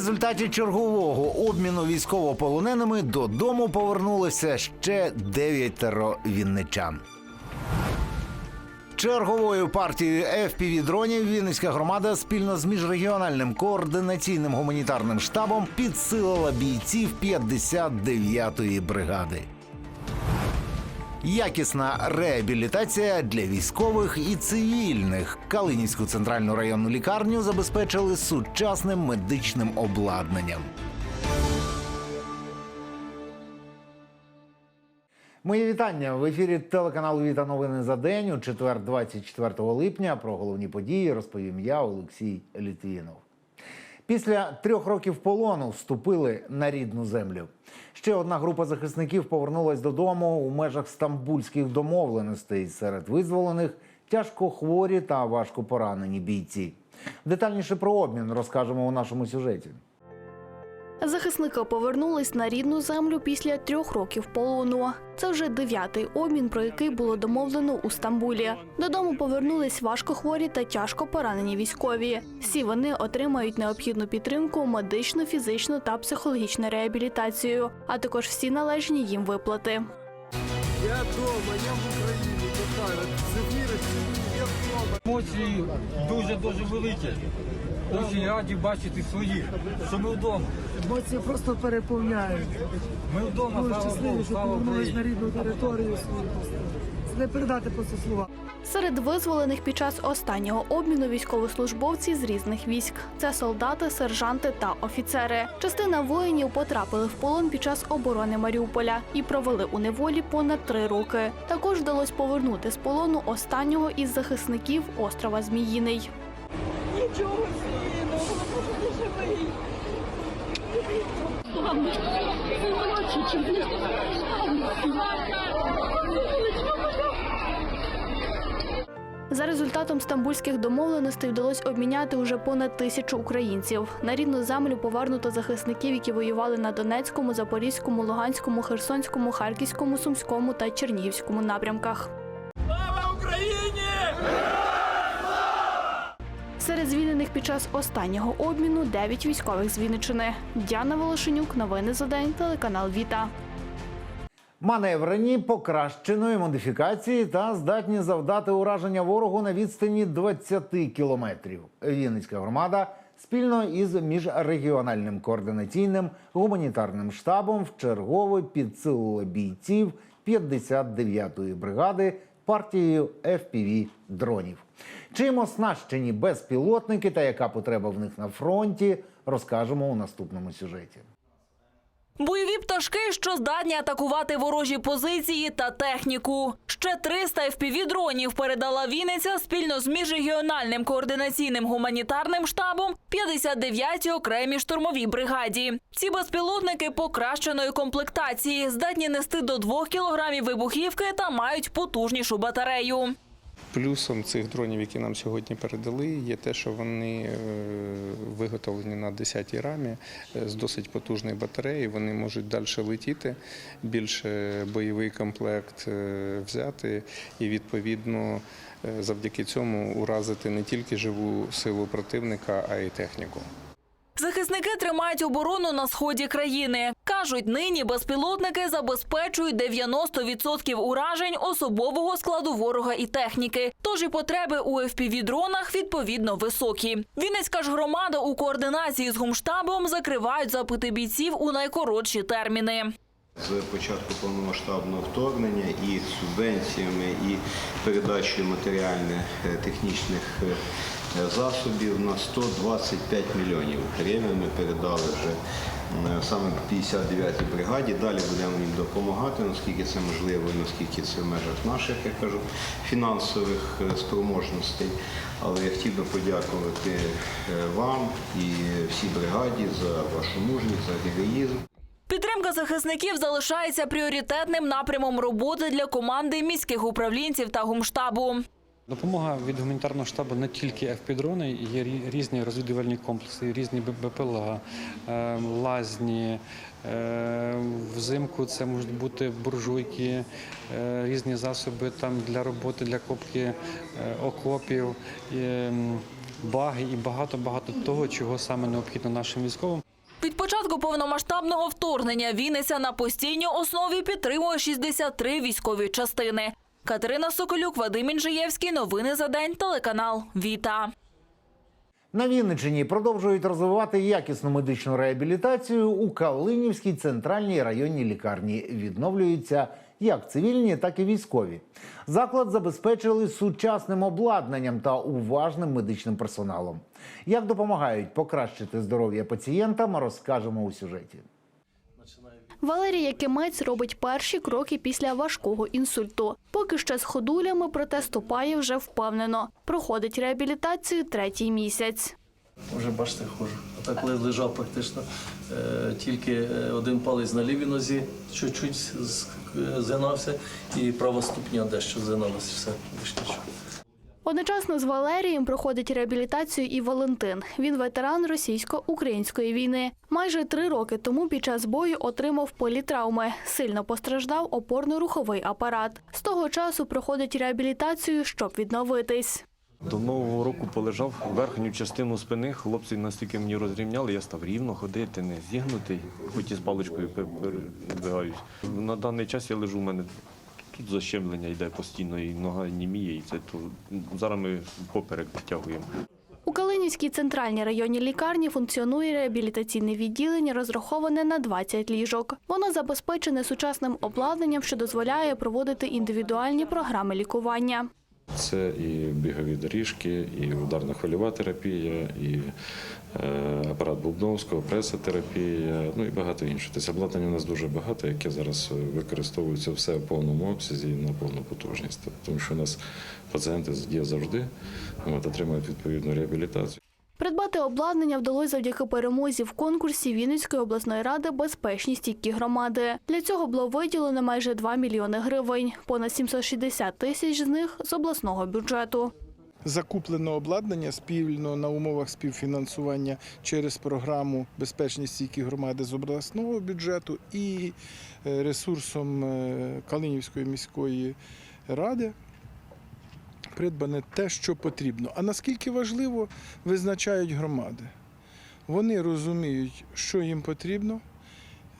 Результаті чергового обміну військовополоненими додому повернулося ще дев'ятеро вінничан. Черговою партією fpv дронів Вінницька громада спільно з міжрегіональним координаційним гуманітарним штабом підсилила бійців 59-ї бригади. Якісна реабілітація для військових і цивільних. Калинівську центральну районну лікарню забезпечили сучасним медичним обладнанням. Мої вітання в ефірі телеканалу Віта Новини за день у четвер, 24 липня. Про головні події розповім я, Олексій Літвінов. Після трьох років полону вступили на рідну землю. Ще одна група захисників повернулась додому у межах стамбульських домовленостей. Серед визволених тяжко хворі та важко поранені бійці. Детальніше про обмін розкажемо у нашому сюжеті. Захисники повернулись на рідну землю після трьох років полону. Це вже дев'ятий обмін, про який було домовлено у Стамбулі. Додому повернулись важкохворі та тяжко поранені військові. Всі вони отримають необхідну підтримку, медичну, фізичну та психологічну реабілітацію, а також всі належні їм виплати. Я вдома, я в Україні, вдома. Емоції дуже дуже великі. Дуже раді бачити своїх, що ми вдома. Емоції просто переповняють. Ми вдома, Дуже слава щасливі, Богу, що слава повернулись на Україні. рідну територію свою. Це не передати просто слова. Серед визволених під час останнього обміну військовослужбовці з різних військ. Це солдати, сержанти та офіцери. Частина воїнів потрапили в полон під час оборони Маріуполя і провели у неволі понад три роки. Також вдалося повернути з полону останнього із захисників острова Зміїний. Нічого собі, ну просто живий. За результатом стамбульських домовленостей вдалося обміняти уже понад тисячу українців. На рідну землю повернуто захисників, які воювали на Донецькому, Запорізькому, Луганському, Херсонському, Харківському, Сумському та Чернігівському напрямках. Слава Україні! Серед звільнених під час останнього обміну дев'ять військових з Вінничини. Діана Волошенюк, новини за день, телеканал Віта. Маневрені, покращеної модифікації та здатні завдати ураження ворогу на відстані 20 кілометрів. Вінницька громада спільно із міжрегіональним координаційним гуманітарним штабом вчергове підсилила бійців 59-ї бригади партією fpv дронів. Чим оснащені безпілотники та яка потреба в них на фронті, розкажемо у наступному сюжеті. Бойові пташки, що здатні атакувати ворожі позиції та техніку. Ще 300 FPV-дронів передала Вінниця спільно з міжрегіональним координаційним гуманітарним штабом 59-й окремій штурмовій бригаді. Ці безпілотники покращеної комплектації здатні нести до 2 кілограмів вибухівки та мають потужнішу батарею. Плюсом цих дронів, які нам сьогодні передали, є те, що вони е, виготовлені на 10-й рамі е, з досить потужною батареєю. Вони можуть далі летіти, більше бойовий комплект е, взяти і відповідно завдяки цьому уразити не тільки живу силу противника, а й техніку. Захисники тримають оборону на сході країни. Кажуть, нині безпілотники забезпечують 90% уражень особового складу ворога і техніки. Тож і потреби у FPV-дронах відповідно високі. Вінницька ж громада у координації з гумштабом закривають запити бійців у найкоротші терміни. З початку повномасштабного вторгнення і субвенціями, і передачею матеріальних е, е, засобів на 125 мільйонів гривень ми передали вже саме 59-й бригаді. Далі будемо їм допомагати, наскільки це можливо, наскільки це в межах наших, я кажу, фінансових е, спроможностей. Але я хотів би подякувати е, вам і всій бригаді за вашу мужність, за героїзм. Підтримка захисників залишається пріоритетним напрямом роботи для команди міських управлінців та гумштабу. Допомога від гуманітарного штабу не тільки FP-дрони, є різні розвідувальні комплекси, різні БПЛА, е, лазні. е, Взимку це можуть бути буржуйки, е, різні засоби там для роботи, для копки окопів. баги і багато-багато того, чого саме необхідно нашим військовим. Від початку повномасштабного вторгнення Вінниця на постійній основі підтримує 63 військові частини. Катерина Соколюк, Вадим Інжиєвський. Новини за день. Телеканал Віта. На Вінниччині продовжують розвивати якісну медичну реабілітацію у Калинівській центральній районній лікарні. Відновлюються як цивільні, так і військові. Заклад забезпечили сучасним обладнанням та уважним медичним персоналом. Як допомагають покращити здоров'я пацієнтам, розкажемо у сюжеті. Валерій Якимець робить перші кроки після важкого інсульту. Поки ще з ходулями, проте ступає вже впевнено. Проходить реабілітацію третій місяць. Вже бачите, хожу. А так лежав практично е, тільки е, один палець на лівій нозі, чуть-чуть згинався, і права ступня дещо згиналася. Все, нічого. Одночасно з Валерієм проходить реабілітацію і Валентин. Він ветеран російсько-української війни. Майже три роки тому під час бою отримав політравми. Сильно постраждав опорно-руховий апарат. З того часу проходить реабілітацію, щоб відновитись. До нового року полежав верхню частину спини. Хлопці настільки мені розрівняли, я став рівно ходити, не зігнутий, хоч і з паличкою пе- передвигаюсь. На даний час я лежу, у мене тут защемлення йде постійно, і нога німіє, і це то зараз ми поперек підтягуємо. У Калинівській центральній районній лікарні функціонує реабілітаційне відділення, розраховане на 20 ліжок. Воно забезпечене сучасним обладнанням, що дозволяє проводити індивідуальні програми лікування. Це і бігові доріжки, і ударна хвильова терапія, і е, Бубновського, пресотерапія, ну і багато іншого. Тобто обладнання у нас дуже багато, яке зараз е, використовується все в повному обсязі і на повну потужність. Тобто, Тому що у нас пацієнти є завжди, от, отримують відповідну реабілітацію. Придбати обладнання вдалося завдяки перемозі в конкурсі Вінницької обласної ради «Безпечні стійкі громади». Для цього було виділено майже 2 мільйони гривень, понад 760 тисяч з них з обласного бюджету. Закуплено обладнання спільно на умовах співфінансування через програму Безпечність стійкі громади з обласного бюджету і е, ресурсом е, Калинівської міської ради. Придбане те, що потрібно. А наскільки важливо, визначають громади. Вони розуміють, що їм потрібно,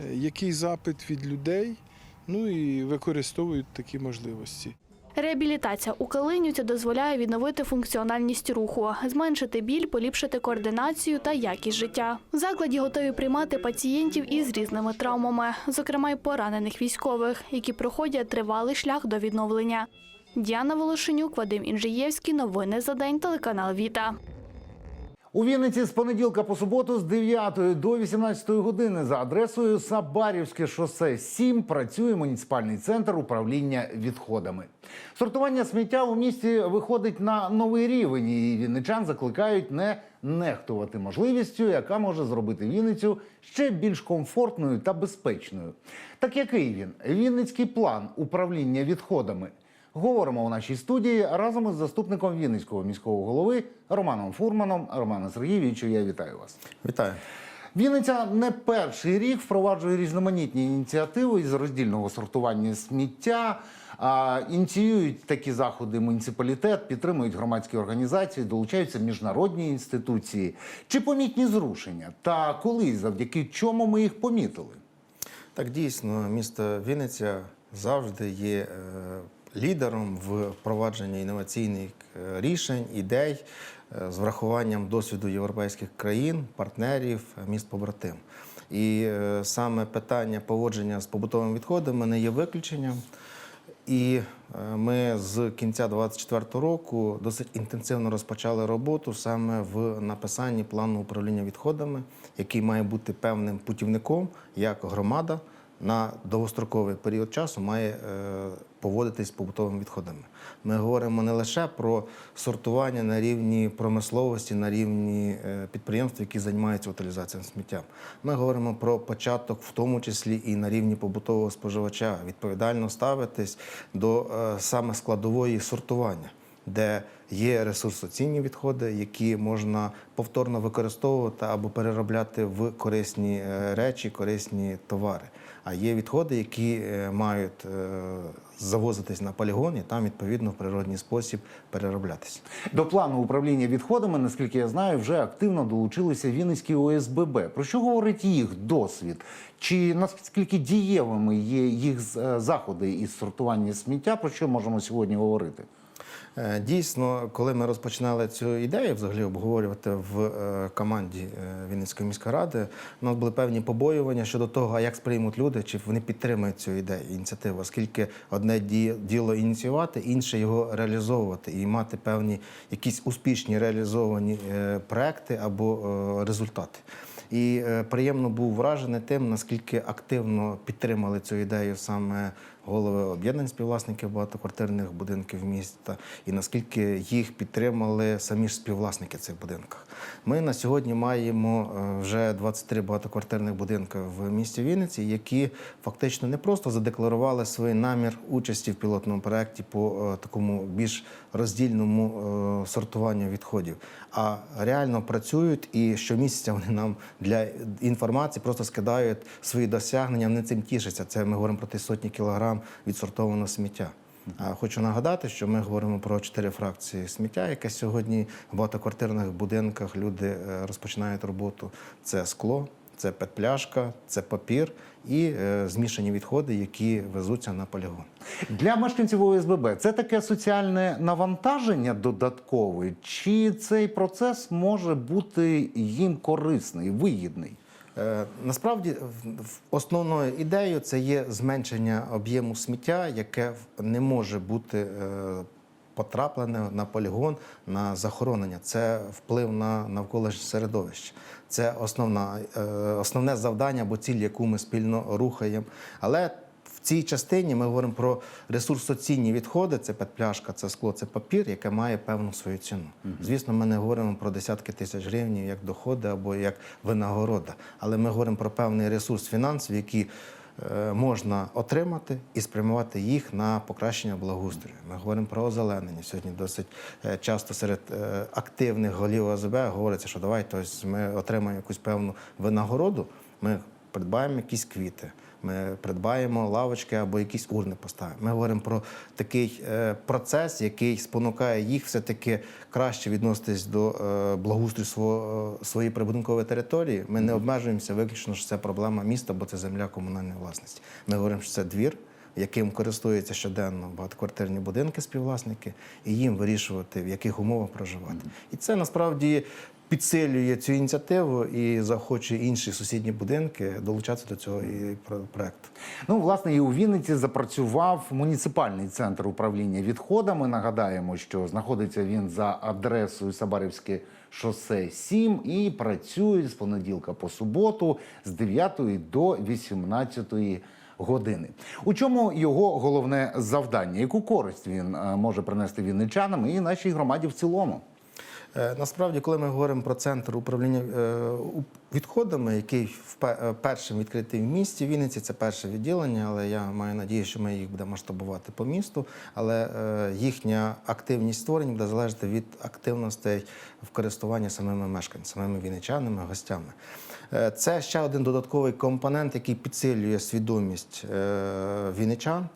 е, який запит від людей, ну і використовують такі можливості. Реабілітація у Калинівці дозволяє відновити функціональність руху, зменшити біль, поліпшити координацію та якість життя. В закладі готові приймати пацієнтів із різними травмами, зокрема й поранених військових, які проходять тривалий шлях до відновлення. Діана Волошенюк, Вадим Інжиєвський. Новини за день. Телеканал Віта. У Вінниці з понеділка по суботу з 9 до 18 години за адресою Сабарівське шосе 7 працює муніципальний центр управління відходами. Сортування сміття у місті виходить на новий рівень, і вінничан закликають не нехтувати можливістю, яка може зробити Вінницю ще більш комфортною та безпечною. Так який він? Вінницький план управління відходами. Говоримо у нашій студії разом із заступником Вінницького міського голови Романом Фурманом. Романе Сергійовичу, я вітаю вас. Вітаю. Вінниця не перший рік впроваджує різноманітні ініціативи із роздільного сортування сміття. Ініціюють такі заходи муніципалітет, підтримують громадські організації, долучаються міжнародні інституції. Чи помітні зрушення? Та коли, і завдяки чому ми їх помітили? Так дійсно, місто Вінниця завжди є е, лідером в впровадженні інноваційних е, рішень, ідей е, з врахуванням досвіду європейських країн, партнерів, е, міст побратим. І саме питання поводження з побутовими відходами не є виключенням. І ми з кінця 2024 року досить інтенсивно розпочали роботу саме в написанні плану управління відходами, який має бути певним путівником, як громада на довгостроковий період часу має е, поводитись з побутовими відходами. Ми говоримо не лише про сортування на рівні промисловості, на рівні е, підприємств, які займаються утилізацією сміття. Ми говоримо про початок, в тому числі і на рівні побутового споживача, відповідально ставитись до е, саме складової сортування, де Є ресурсоцінні відходи, які можна повторно використовувати або переробляти в корисні речі, корисні товари. А є відходи, які е, мають е, завозитись на полігон і там відповідно в природній спосіб перероблятися. До плану управління відходами, наскільки я знаю, вже активно долучилися Вінницькі ОСББ. Про що говорить їх досвід? Чи наскільки дієвими є їх е, заходи із сортування сміття? Про що можемо сьогодні говорити? Е, Дійсно, коли ми розпочинали цю ідею взагалі обговорювати в е, команді е, Вінницької міської ради, у нас були певні побоювання щодо того, як сприймуть люди, чи вони підтримують цю ідею, ініціативу, оскільки одне ді- діло ініціювати, інше його реалізовувати і мати певні якісь успішні реалізовані проекти або результати. І приємно був вражений тим, наскільки активно підтримали цю ідею саме голови об'єднань співвласників багатоквартирних будинків міста, і наскільки їх підтримали самі ж співвласники цих будинках. Ми на сьогодні маємо е, вже 23 багатоквартирних будинки в місті Вінниці, які фактично не просто задекларували свій намір участі в пілотному проєкті по е, такому більш роздільному е, сортуванню відходів, а реально працюють і щомісяця вони нам для інформації просто скидають свої досягнення. Вони цим тішаться. Це ми говоримо про ті сотні кілограм відсортованого сміття. А хочу нагадати, що ми говоримо про чотири фракції сміття, яке сьогодні в багатоквартирних будинках люди е, розпочинають роботу. Це скло, це петпляшка, це папір і е, змішані відходи, які везуться на полігон. Для мешканців ОСББ це таке соціальне навантаження додаткове, чи цей процес може бути їм корисний, вигідний? Е, Насправді, основною ідеєю це є зменшення об'єму сміття, яке не може бути е, потраплене на полігон на захоронення. Це вплив на навколишнє середовище. Це основна, е, основне завдання або ціль, яку ми спільно рухаємо. Але в цій частині ми говоримо про ресурсоцінні відходи: це петпляшка, це скло, це папір, яке має певну свою ціну. Звісно, ми не говоримо про десятки тисяч гривень як доходи або як винагорода, але ми говоримо про певний ресурс фінансів, які е, можна отримати і спрямувати їх на покращення благоустрою. Ми говоримо про озеленення. Сьогодні досить е, часто серед е, активних голів ОСБ говориться, що давайте ось ми отримаємо якусь певну винагороду. Ми придбаємо якісь квіти. Ми придбаємо лавочки або якісь урни поставимо. Ми говоримо про такий е, процес, який спонукає їх все-таки краще відноситись до е, благоустрою е, своєї прибудинкової території. Ми не обмежуємося виключно, що це проблема міста, бо це земля комунальної власності. Ми говоримо, що це двір, яким користуються щоденно багатоквартирні будинки співвласники, і їм вирішувати, в яких умовах проживати. І це насправді підсилює цю ініціативу і заохочує інші сусідні будинки долучатися до цього і про- проекту. Ну, власне, і у Вінниці запрацював муніципальний центр управління відходами. Нагадаємо, що знаходиться він за адресою Сабарівське шосе 7 і працює з понеділка по суботу з 9 до 18 години. У чому його головне завдання? Яку користь він е, може принести вінничанам і нашій громаді в цілому? Е, Насправді, коли ми говоримо про центр управління е, відходами, який е, першим відкритий в місті Вінниці, це перше відділення, але я маю надію, що ми їх будемо масштабувати по місту. Але їхня активність створення буде залежати від активностей в користуванні самими мешканцями, самими вінничанами, гостями. Це ще один додатковий компонент, який підсилює свідомість вінничан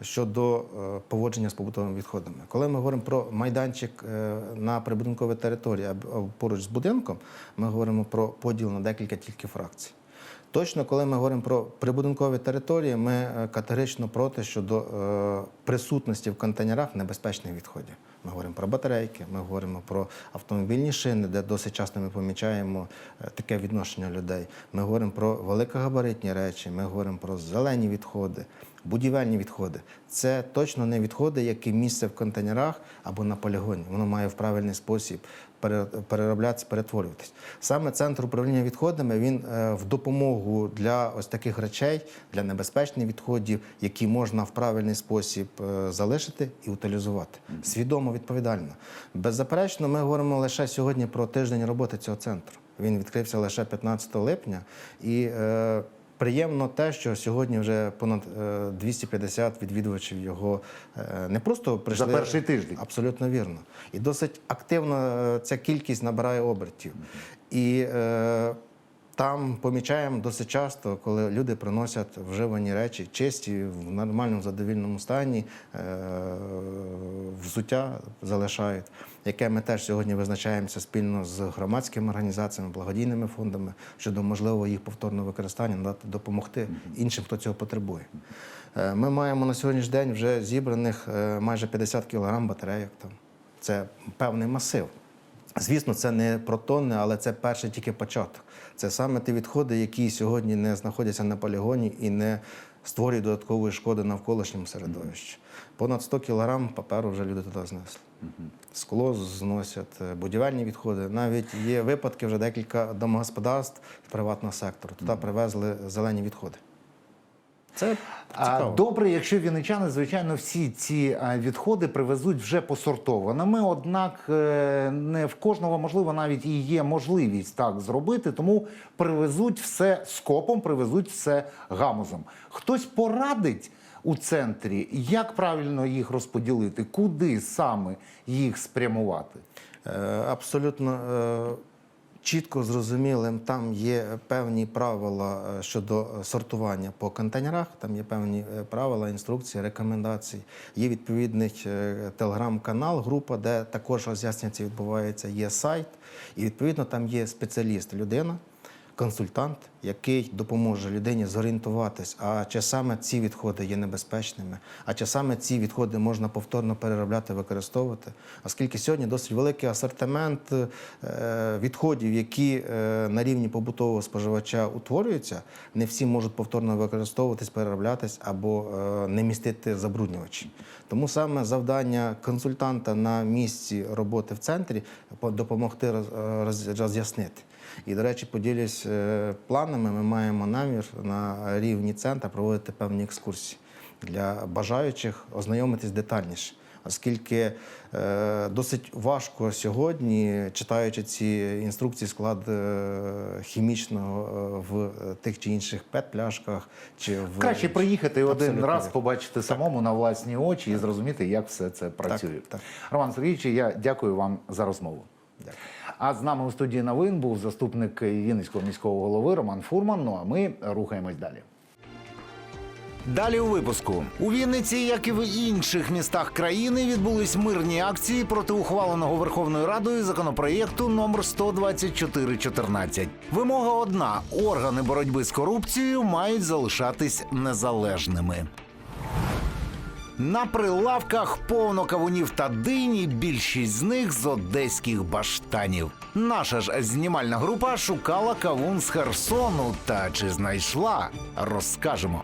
щодо е, поводження з побутовими відходами. Коли ми говоримо про майданчик е, на прибудинковій території або поруч з будинком, ми говоримо про поділ на декілька тільки фракцій. Точно, коли ми говоримо про прибудинкові території, ми е, категорично проти щодо присутності в контейнерах небезпечних відходів. Ми говоримо про батарейки, ми говоримо про автомобільні шини, де досить часто ми помічаємо таке відношення людей. Ми говоримо про великогабаритні речі, ми говоримо про зелені відходи, будівельні відходи. Це точно не відходи, які місце в контейнерах або на полігоні. Воно має в правильний спосіб пере- перероблятися, перетворюватись. Саме центр управління відходами він е, в допомогу для ось таких речей, для небезпечних відходів, які можна в правильний спосіб е, залишити і утилізувати. Свідомо, відповідально. Беззаперечно, ми говоримо лише сьогодні про тиждень роботи цього центру. Він відкрився лише 15 липня і. Е, Приємно те, що сьогодні вже понад е, 250 відвідувачів його е, не просто прийшли За перший тиждень. Абсолютно вірно. І досить активно е, ця кількість набирає обертів. І е, там помічаємо досить часто, коли люди приносять вживані речі, чисті, в нормальному задовільному стані, е, взуття залишають, яке ми теж сьогодні визначаємося спільно з громадськими організаціями, благодійними фондами щодо можливого їх повторного використання, надати допомогти іншим, хто цього потребує. Е, Ми маємо на сьогоднішній день вже зібраних е, майже 50 кілограм батарейок. Там. Це певний масив. Звісно, це не про тонни, але це перший тільки початок. Це саме ті відходи, які сьогодні не знаходяться на полігоні і не створюють додаткової шкоди навколишньому середовищі. Понад 100 кілограм паперу вже люди туди знесли. Скло зносять, е, будівельні відходи. Навіть є випадки вже декілька домогосподарств з приватного сектору. Туди привезли зелені відходи. Це цікаво. Добре, якщо вінничани, звичайно, всі ці відходи привезуть вже посортованими. Однак е, не в кожного, можливо, навіть і є можливість так зробити, тому привезуть все скопом, привезуть все гамузом. Хтось порадить у центрі, як правильно їх розподілити, куди саме їх спрямувати. Е, Абсолютно е, чітко зрозумілим. Там є певні правила е, щодо сортування по контейнерах. Там є певні е, правила, інструкції, рекомендації. Є відповідний е, телеграм-канал, група, де також роз'яснення відбувається. Є сайт, і відповідно там є спеціаліст, людина. Консультант, який допоможе людині зорієнтуватись, а чи саме ці відходи є небезпечними, а чи саме ці відходи можна повторно переробляти, використовувати. Оскільки сьогодні досить великий асортимент е, відходів, які е, на рівні побутового споживача утворюються, не всі можуть повторно використовуватись, перероблятись або е, не містити забруднювачі. Тому саме завдання консультанта на місці роботи в центрі допомогти роз- роз'яснити. І, до речі, поділюсь е, планами. Ми маємо намір на рівні центру проводити певні екскурсії для бажаючих ознайомитись детальніше. Оскільки е, досить важко сьогодні, читаючи ці інструкції склад е, хімічного е, в тих чи інших пет-пляшках, чи в Краще приїхати один Абсолютно раз, вірно. побачити самому на власні очі і зрозуміти, як все це працює. так. Роман Сергійович, я дякую вам за розмову. Дякую. А з нами у студії новин був заступник Вінницького міського голови Роман Фурман. Ну а ми рухаємось далі. Далі у випуску у Вінниці, як і в інших містах країни, відбулись мирні акції проти ухваленого Верховною Радою законопроєкту номер 12414. Вимога одна: органи боротьби з корупцією мають залишатись незалежними. На прилавках повно кавунів та дині, більшість з них з одеських баштанів. Наша ж знімальна група шукала кавун з Херсону. Та чи знайшла? Розкажемо.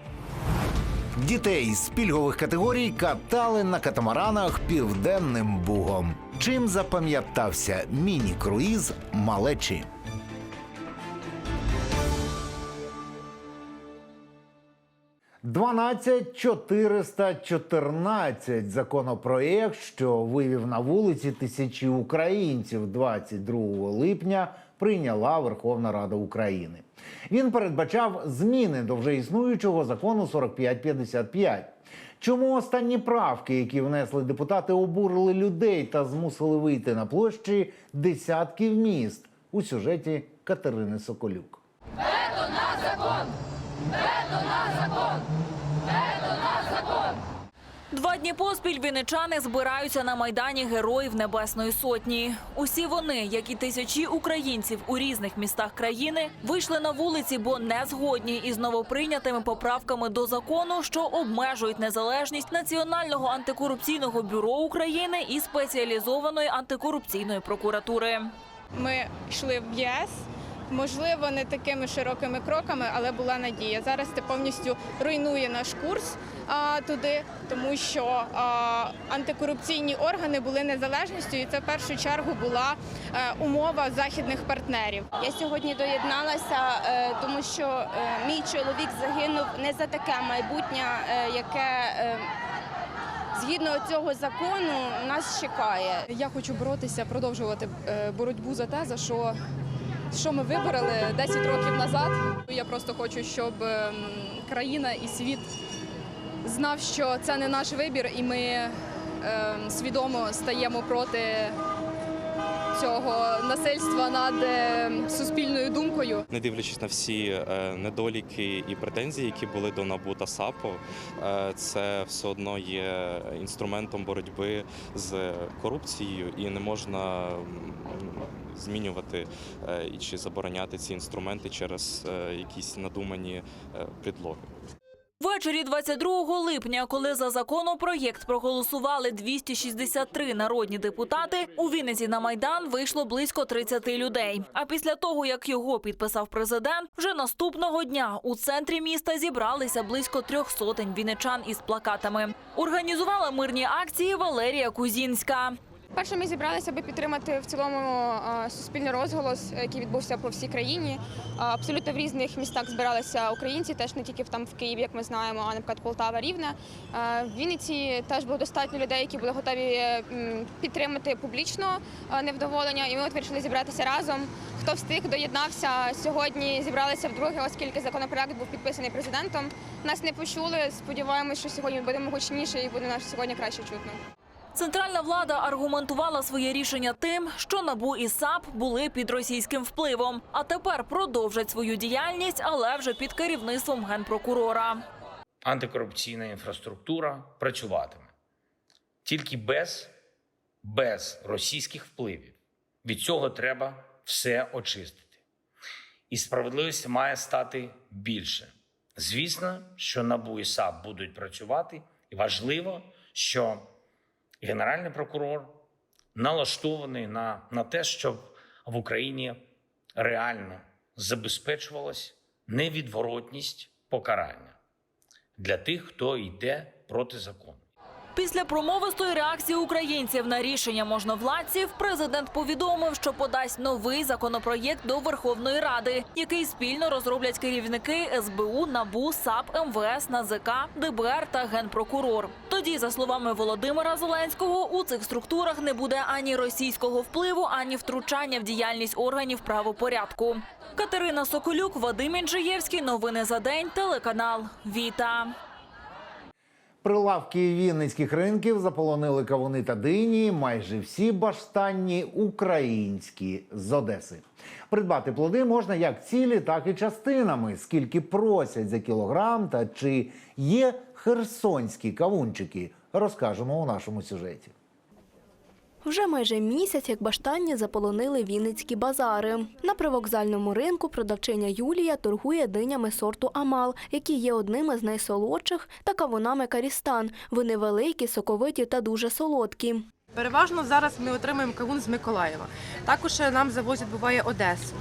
Дітей з пільгових категорій катали на катамаранах південним бугом. Чим запам'ятався міні-круїз малечі? Дванадцять 414 законопроєкт, що вивів на вулиці тисячі українців 22 липня, прийняла Верховна Рада України. Він передбачав зміни до вже існуючого закону 4555. Чому останні правки, які внесли депутати, обурили людей та змусили вийти на площі десятків міст у сюжеті Катерини Соколюк? Два дні поспіль вінничани збираються на майдані Героїв Небесної Сотні. Усі вони, як і тисячі українців у різних містах країни, вийшли на вулиці, бо не згодні із новоприйнятими поправками до закону, що обмежують незалежність Національного антикорупційного бюро України і спеціалізованої антикорупційної прокуратури. Ми йшли в ЄС. Можливо, не такими широкими кроками, але була надія. Зараз це повністю руйнує наш курс а, туди, тому що а, антикорупційні органи були незалежністю, і це в першу чергу була е, умова західних партнерів. Я сьогодні доєдналася, е, тому що е, мій чоловік загинув не за таке майбутнє, е, яке е, згідно цього закону нас чекає. Я хочу боротися, продовжувати е, боротьбу за те, за що що ми вибороли 10 років назад. Я просто хочу, щоб ем, країна і світ знав, що це не наш вибір, і ми ем, свідомо стаємо проти цього насильства над ем, суспільною думкою. Не дивлячись на всі е, недоліки і претензії, які були до НАБУ та САПО, е, це все одно є інструментом боротьби з корупцією, і не можна змінювати е, і чи забороняти ці інструменти через е, якісь надумані е, предлоги. Ввечері 22 липня, коли за законопроєкт проголосували 263 народні депутати, у Вінниці на майдан вийшло близько 30 людей. А після того, як його підписав президент, вже наступного дня у центрі міста зібралися близько трьох сотень вінничан із плакатами. Організувала мирні акції Валерія Кузінська. Перше, ми зібралися, аби підтримати в цілому суспільний розголос, який відбувся по всій країні. Абсолютно в різних містах збиралися українці, теж не тільки там в Києві, як ми знаємо, а наприклад Полтава, Рівне. В Вінниці теж було достатньо людей, які були готові підтримати публічно невдоволення. І ми от вирішили зібратися разом. Хто встиг, доєднався сьогодні. Зібралися вдруге, оскільки законопроект був підписаний президентом. Нас не почули. Сподіваємось, що сьогодні будемо гучніше і буде нас сьогодні краще чутно. Центральна влада аргументувала своє рішення тим, що НАБУ і САП були під російським впливом, а тепер продовжать свою діяльність, але вже під керівництвом генпрокурора. антикорупційна інфраструктура працюватиме тільки без, без російських впливів. Від цього треба все очистити. І справедливості має стати більше. Звісно, що НАБУ і САП будуть працювати, і важливо, що Генеральний прокурор налаштований на, на те, щоб в Україні реально забезпечувалась невідворотність покарання для тих, хто йде проти закону. Після промовистої реакції українців на рішення можновладців президент повідомив, що подасть новий законопроєкт до Верховної Ради, який спільно розроблять керівники СБУ, НАБУ, САП, МВС, НАЗК, ДБР та генпрокурор. Тоді, за словами Володимира Зеленського, у цих структурах не буде ані російського впливу, ані втручання в діяльність органів правопорядку. Катерина Соколюк, Вадим Інжиєвський. Новини за день. Телеканал Віта. Прилавки вінницьких ринків заполонили кавуни та дині. Майже всі баштанні українські з Одеси. Придбати плоди можна як цілі, так і частинами. Скільки просять за кілограм, та чи є херсонські кавунчики, розкажемо у нашому сюжеті. Вже майже місяць, як баштанні заполонили вінницькі базари. На привокзальному ринку продавчиня Юлія торгує динями сорту Амал, які є одними з найсолодших, та кавунами Карістан. Вони великі, соковиті та дуже солодкі. Переважно зараз ми отримуємо кавун з Миколаєва. Також нам завозять буває Одесу.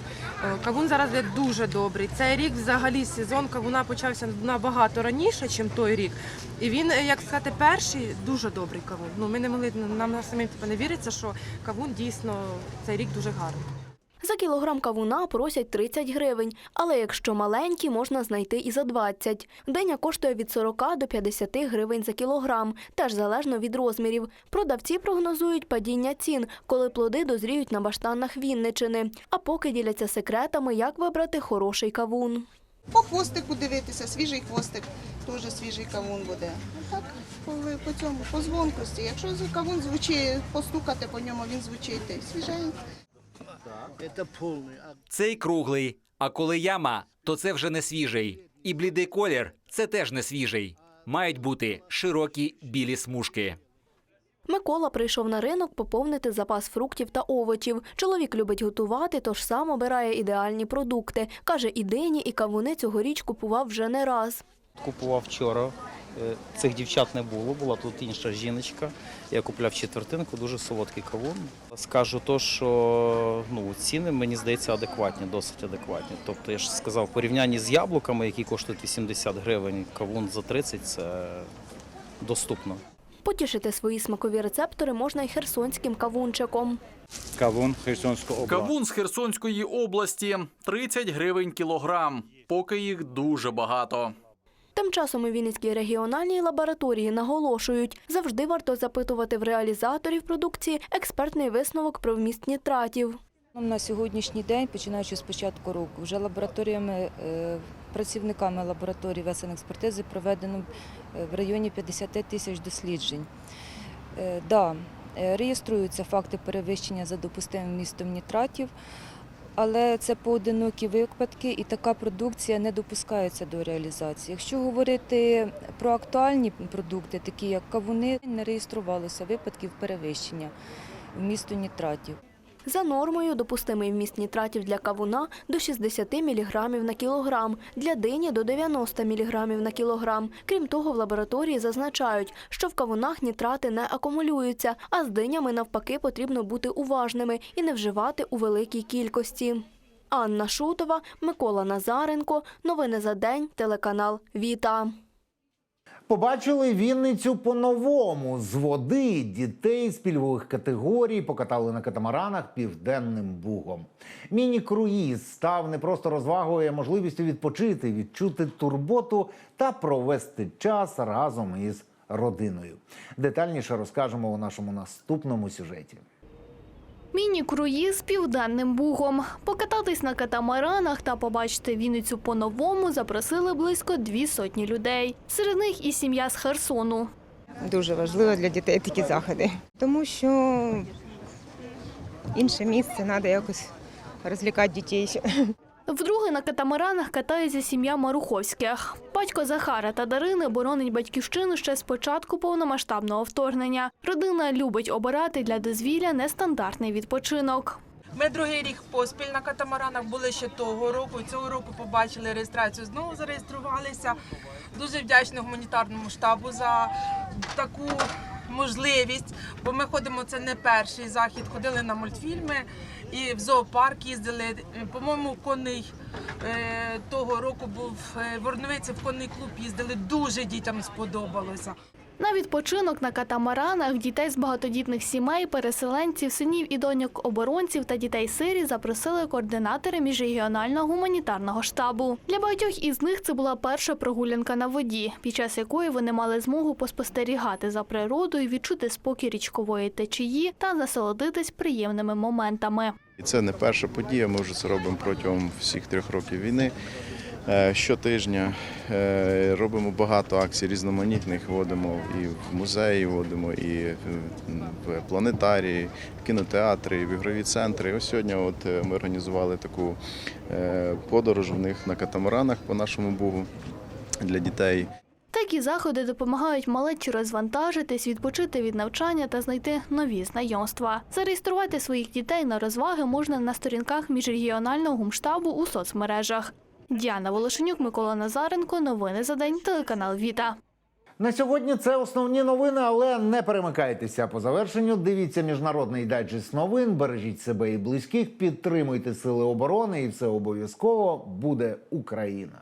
Е, Кавун зараз є дуже добрий. Цей рік взагалі сезон кавуна почався набагато раніше, ніж той рік. І він, е, як сказати, перший дуже добрий кавун. Ну ми не могли нам самим типу, не віриться, що кавун дійсно цей рік дуже гарний. За кілограм кавуна просять 30 гривень, але якщо маленькі, можна знайти і за 20. Диня коштує від 40 до 50 гривень за кілограм, теж залежно від розмірів. Продавці прогнозують падіння цін, коли плоди дозріють на баштанах Вінничини. А поки діляться секретами, як вибрати хороший кавун. По хвостику дивитися, свіжий хвостик, теж свіжий кавун буде. А Так, по, по цьому, по звонкості. Якщо кавун звучить, постукати по ньому, він звучить та й свіженький. Цей круглий, а коли яма, то це вже не свіжий. І блідий колір це теж не свіжий. Мають бути широкі білі смужки. Микола прийшов на ринок поповнити запас фруктів та овочів. Чоловік любить готувати, тож сам обирає ідеальні продукти. Каже, і дині, і кавуни цьогоріч купував вже не раз. Купував вчора. Е, Цих дівчат не було, була тут інша жіночка. Я купляв четвертинку, дуже солодкий кавун. Скажу то, що ну, ціни, мені здається, адекватні, досить адекватні. Тобто, я ж сказав, в порівнянні з яблуками, які коштують 80 гривень, кавун за 30 це доступно. Потішити свої смакові рецептори можна й херсонським кавунчиком. Кавун Херсонської області. Кавун з Херсонської області 30 гривень кілограм, поки їх дуже багато. Тим часом у Вінницькій регіональній лабораторії наголошують, завжди варто запитувати в реалізаторів продукції експертний висновок про вміст нітратів. На сьогоднішній день, починаючи з початку року, вже лабораторіями, е, працівниками лабораторії експертизи проведено е, в районі 50 тисяч досліджень. Е, Да, реєструються факти перевищення за допустимим містом нітратів, але це поодинокі випадки, і така продукція не допускається до реалізації. Якщо говорити про актуальні продукти, такі як кавуни, не реєструвалося випадків перевищення вмісту нітратів. За нормою допустимий вміст нітратів для кавуна до 60 мг на кілограм, для дині до 90 мг на кілограм. Крім того, в лабораторії зазначають, що в кавунах нітрати не акумулюються, а з динями навпаки потрібно бути уважними і не вживати у великій кількості. Анна Шутова, Микола Назаренко. Новини за день. Телеканал Віта. Побачили Вінницю по-новому. З води дітей з пільгових категорій покатали на катамаранах південним бугом. Міні-круїз став не просто розвагою, а можливістю відпочити, відчути турботу та провести час разом із родиною. Детальніше розкажемо у нашому наступному сюжеті. Міні-круїз південним бугом. Покататись на катамаранах та побачити Вінницю по-новому запросили близько дві сотні людей. Серед них і сім'я з Херсону. Дуже важливо для дітей такі заходи, тому що інше місце треба якось розлікати дітей. Вдруге на катамаранах катається сім'я Маруховських. Батько Захара та Дарини боронить батьківщину ще з початку повномасштабного вторгнення. Родина любить обирати для дозвілля нестандартний відпочинок. Ми другий рік поспіль на катамаранах були ще того року. Цього року побачили реєстрацію. Знову зареєструвалися. Дуже вдячна гуманітарному штабу за таку можливість. Бо ми ходимо це не перший захід. Ходили на мультфільми і в зоопарк їздили. По-моєму, конний е, того року був е, в Орновиці в конний клуб їздили. Дуже дітям сподобалося. На відпочинок на катамаранах дітей з багатодітних сімей, переселенців, синів і доньок оборонців та дітей сирі запросили координатори міжрегіонального гуманітарного штабу. Для багатьох із них це була перша прогулянка на воді, під час якої вони мали змогу поспостерігати за природою, відчути спокій річкової течії та насолодитись приємними моментами. І це не перша подія. Ми вже це робимо протягом всіх трьох років війни. Е, Щотижня е, робимо багато акцій різноманітних. Водимо і в музеї, водимо і в планетарії, в кінотеатри, в ігрові центри. Ось сьогодні от е, ми організували таку подорож в них на катамаранах по нашому бугу для дітей. Такі заходи допомагають малечі розвантажитись, відпочити від навчання та знайти нові знайомства. Зареєструвати своїх дітей на розваги можна на сторінках міжрегіонального гумштабу у соцмережах. Діана Волошенюк, Микола Назаренко. Новини за день. Телеканал Віта. На сьогодні це основні новини, але не перемикайтеся. По завершенню дивіться міжнародний дайджест новин. Бережіть себе і близьких, підтримуйте сили оборони, і все обов'язково буде Україна.